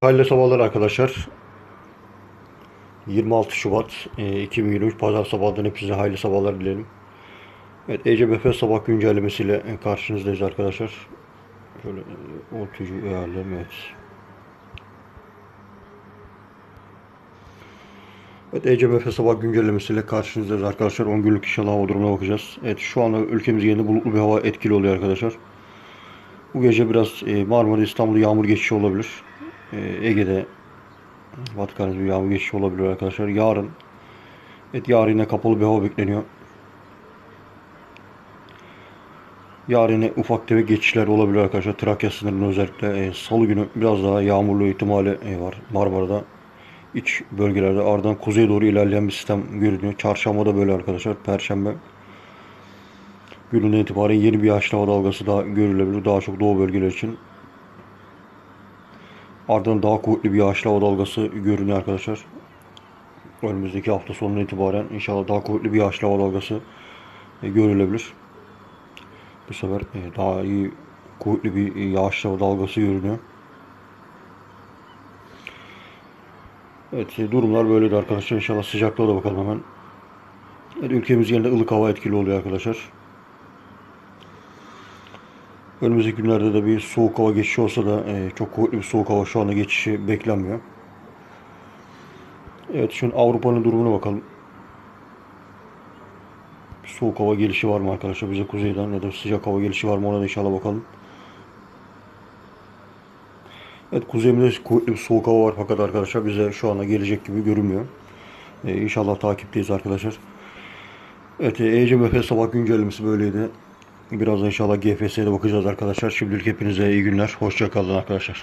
Hayırlı sabahlar arkadaşlar. 26 Şubat e, 2023 Pazar sabahından hepinize hayırlı sabahlar dilerim. Evet ECBF sabah güncellemesiyle e, karşınızdayız arkadaşlar. Şöyle e, ortucu ayarlayalım evet. Evet ECBF sabah güncellemesiyle karşınızdayız arkadaşlar. 10 günlük inşallah hava durumuna bakacağız. Evet şu anda ülkemiz genelinde bulutlu bir hava etkili oluyor arkadaşlar. Bu gece biraz e, Marmara İstanbul'da yağmur geçişi olabilir. E, Ege'de Batı Karadeniz'de yağmur geçişi olabilir arkadaşlar. Yarın evet yarın yine kapalı bir hava bekleniyor. Yarın ufak tefek geçişler olabilir arkadaşlar. Trakya sınırında özellikle e, salı günü biraz daha yağmurlu ihtimali var Marmara'da. İç bölgelerde ardından kuzeye doğru ilerleyen bir sistem görünüyor. Çarşamba da böyle arkadaşlar. Perşembe gününden itibaren yeni bir yağışlı hava dalgası daha görülebilir. Daha çok doğu bölgeler için. Ardından daha kuvvetli bir yağışlı hava dalgası görünüyor arkadaşlar. Önümüzdeki hafta sonuna itibaren inşallah daha kuvvetli bir yağışlı hava dalgası e, görülebilir. Bu sefer e, daha iyi kuvvetli bir yağışlı hava dalgası görünüyor. Evet durumlar böyleydi arkadaşlar. İnşallah sıcaklığa da bakalım hemen. Evet, ülkemiz genelinde ılık hava etkili oluyor arkadaşlar. Önümüzdeki günlerde de bir soğuk hava geçişi olsa da e, çok kuvvetli bir soğuk hava şu anda geçişi beklenmiyor. Evet şimdi Avrupa'nın durumuna bakalım. Soğuk hava gelişi var mı arkadaşlar bize kuzeyden ya da sıcak hava gelişi var mı ona da inşallah bakalım. Evet kuzeyimizde kuvvetli bir soğuk hava var fakat arkadaşlar bize şu anda gelecek gibi görünmüyor. E, inşallah takipteyiz arkadaşlar. Evet ECMF sabah güncellemesi böyleydi. Birazdan inşallah GFS'ye de bakacağız arkadaşlar. Şimdilik hepinize iyi günler. Hoşça kalın arkadaşlar.